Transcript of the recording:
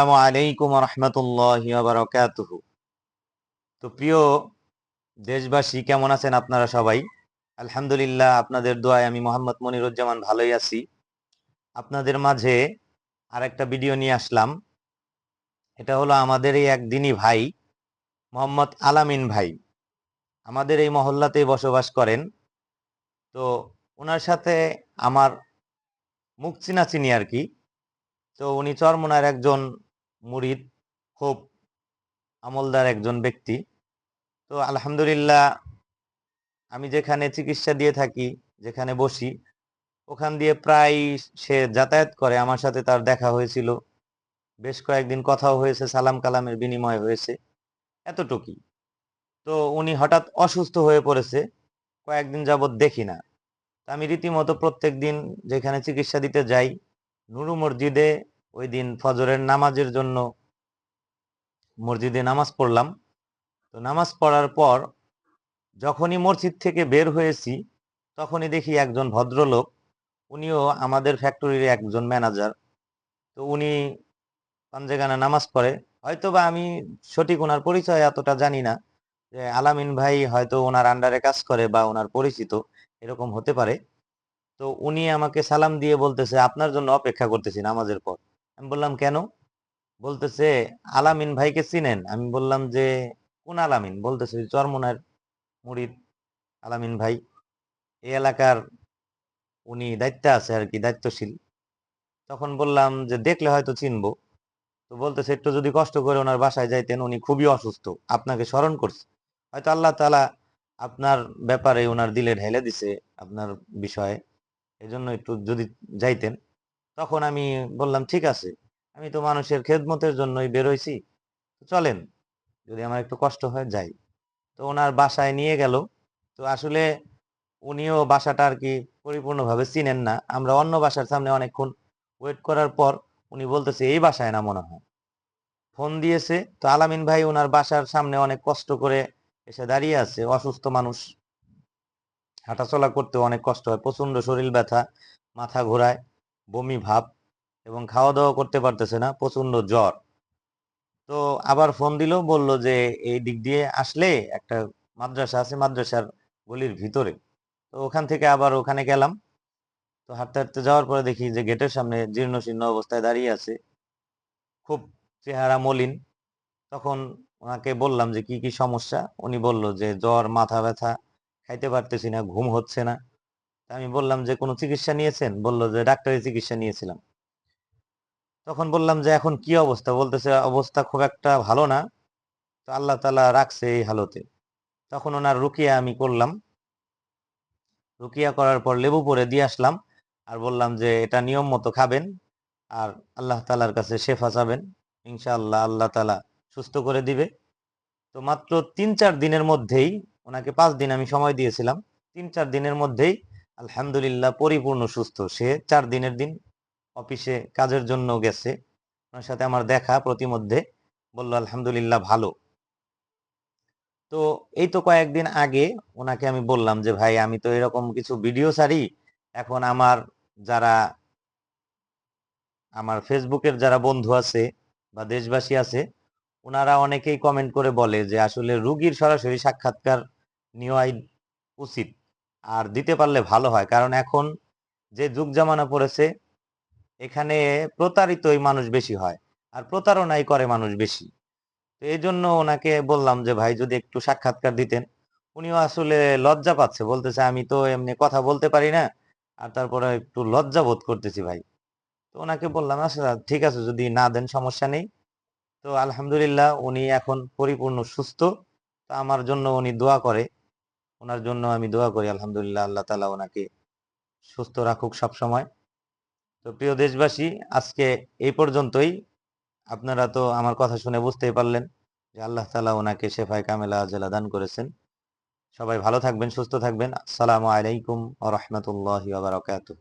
আসসালামু আলাইকুম রহমতুল্লাহ বারকাতুহু। তো প্রিয় দেশবাসী, কেমন আছেন আপনারা সবাই? আলহামদুলিল্লাহ, আপনাদের দোয়ায় আমি মোহাম্মদ মনিরুজ্জামান ভালোই আছি। আপনাদের মাঝে আরেকটা ভিডিও নিয়ে আসলাম। এটা হলো আমাদের এই একদিনই ভাই, মোহাম্মদ আলামিন ভাই। আমাদের এই মহল্লাতেই বসবাস করেন। তো ওনার সাথে আমার মুখ চিনা চিনি আর কি। তো উনি চরমনার একজন মুরিদ খুব আমলদার একজন ব্যক্তি। তো আলহামদুলিল্লাহ, আমি যেখানে চিকিৎসা দিয়ে থাকি, যেখানে বসি, ওখান দিয়ে প্রায় সে যাতায়াত করে। আমার সাথে তার দেখা হয়েছিল। বেশ কয়েকদিন কথাও হয়েছে, সালাম কালামের বিনিময় হয়েছে, এতটুকুই। তো উনি হঠাৎ অসুস্থ হয়ে পড়েছে, কয়েকদিন যাবৎ দেখি না। আমি রীতিমতো প্রত্যেক দিন যেখানে চিকিৎসা দিতে যাই, নুরু মসজিদে ওই দিন ফজরের নামাজের জন্য মসজিদে নামাজ পড়লাম। তো নামাজ পড়ার পর যখনই মসজিদ থেকে বের হয়েছি, তখনই দেখি একজন ভদ্রলোক, উনিও আমাদের ফ্যাক্টরির একজন ম্যানেজার, তো উনি পাঞ্জেগানা নামাজ পড়ে। হয়তো বা আমি সঠিক ওনার পরিচয় এতটা জানি না, যে আলামিন ভাই হয়তো ওনার আন্ডারে কাজ করে বা ওনার পরিচিত, এরকম হতে পারে। তো উনি আমাকে সালাম দিয়ে বলতেছে, আপনার জন্য অপেক্ষা করতেছি নামাজের পর। আমি বললাম, কেন? বলতেছে, আলামিন ভাইকে চিনেন? আমি বললাম যে, কোন আলামিন? বলতেছে চরমনার মুরিদ আলামিন ভাই। এই এলাকার উনি দায়িত্বে আছে আর কি, দায়িত্বশীল। তখন বললাম যে, দেখলে হয়তো চিনবো। তো বলতেছে, একটু যদি কষ্ট করে ওনার বাসায় যাইতেন, উনি খুবই অসুস্থ। আপনাকে স্মরণ করছে। হয়তো আল্লাহ তালা আপনার ব্যাপারে ওনার দিলে ঢেলে দিছে আপনার বিষয়ে। এই জন্য একটু যদি যাইতেন। তখন আমি বললাম, ঠিক আছে, আমি তো মানুষের খেদমতের জন্যই বেরোইছি চলেন, যদি আমার একটু কষ্ট হয়, যাই। তো ওনার বাসায় নিয়ে গেল। তো আসলে উনিও বাসাটা আর কি পরিপূর্ণভাবে চিনেন না। আমরা অন্য বাসার সামনে অনেকক্ষণ ওয়েট করার পর উনি বলতেছে, এই বাসায় না মনে হয় ফোন দিয়েছে। তো আলামিন ভাই ওনার বাসার সামনে অনেক কষ্ট করে এসে দাঁড়িয়ে আছে। অসুস্থ মানুষ। হাঁটাচলা করতে অনেক কষ্ট হয়। প্রচণ্ড শরীর ব্যথা, মাথা ঘোরায়। বমি ভাব এবং খাওয়া দাওয়া করতে পারতেছে না প্রচণ্ড জ্বর। তো আবার ফোন দিল, বলল যে এই দিক দিয়ে আসলে একটা মাদ্রাসা আছে, মাদ্রাসার গলির ভিতরে। তো ওখান থেকে আবার ওখানে গেলাম। তো হাঁটতে হাঁটতে যাওয়ার পরে দেখি যে গেটের সামনে জীর্ণ শীর্ণ অবস্থায় দাঁড়িয়ে আছে। খুব চেহারা মলিন। তখন ওনাকে বললাম যে, কি কি সমস্যা? উনি বলল যে, জ্বর, মাথা ব্যথা, খাইতে পারতেছি না, ঘুম হচ্ছে না। আমি বললাম যে, কোনো চিকিৎসা নিয়েছেন? বলল যে, ডাক্তারি চিকিৎসা নিয়েছিলাম। তখন বললাম যে, এখন কি অবস্থা? বলতেছে, অবস্থা খুব একটা ভালো না। তো আল্লাহ তালা রাখছে এই হালতে। তখন ওনার রুকিয়া আমি করলাম। রুকিয়া করার পর লেবু পরে দিয়ে আসলাম আর বললাম যে, এটা নিয়ম মতো খাবেন আর আল্লাহ তালার কাছে শেফা চাবেন। ইনশাআল্লাহ আল্লাহ তালা সুস্থ করে দিবে। তো মাত্র তিন চার দিনের মধ্যেই, ওনাকে পাঁচ দিন আমি সময় দিয়েছিলাম। তিন চার দিনের মধ্যেই আলহামদুলিল্লাহ, পরিপূর্ণ, সুস্থ। সে চার দিনের দিন অফিসে কাজের জন্য গেছে। ওনার সাথে আমার দেখা প্রতিমধ্যে। বলল, আলহামদুলিল্লাহ, ভালো। তো এই তো কয়েকদিন আগে ওনাকে আমি বললাম যে, ভাই, আমি তো এরকম কিছু ভিডিও ছাড়ি। এখন আমার যারা, আমার ফেসবুকের যারা বন্ধু আছে বা দেশবাসী আছে, ওনারা অনেকেই কমেন্ট করে বলে যে, আসলে রুগীর সরাসরি সাক্ষাৎকার নেওয়াই উচিত। আর দিতে পারলে ভালো হয়। কারণ এখন যে যুগ জামানা পড়েছে, এখানে প্রতারিতই মানুষ বেশি হয় আর প্রতারণাই করে মানুষ বেশি। তো এই জন্য ওনাকে বললাম যে, ভাই, যদি একটু সাক্ষাৎকার দিতেন। উনিও আসলে লজ্জা পাচ্ছে, বলতেছে, আমি তো এমনি কথা বলতে পারি না, আর তারপরে একটু লজ্জা বোধ করতেছি ভাই। তো ওনাকে বললাম আচ্ছা ঠিক আছে, যদি না দেন সমস্যা নেই। তো আলহামদুলিল্লাহ উনি এখন পরিপূর্ণ সুস্থ। তো আমার জন্য উনি দোয়া করে। ওনার জন্য আমি দোয়া করি, আলহামদুলিল্লাহ, আল্লাহ তালা ওনাকে সুস্থ রাখুক সব সময় তো প্রিয় দেশবাসী, আজকে এই পর্যন্তই। আপনারা তো আমার কথা শুনে বুঝতেই পারলেন যে আল্লাহ তালা ওনাকে শেফায় কামেলা জেলা দান করেছেন। সবাই ভালো থাকবেন, সুস্থ থাকবেন। আসসালামু আলাইকুম আ রহমতুল্লাহ বারকাতুহ।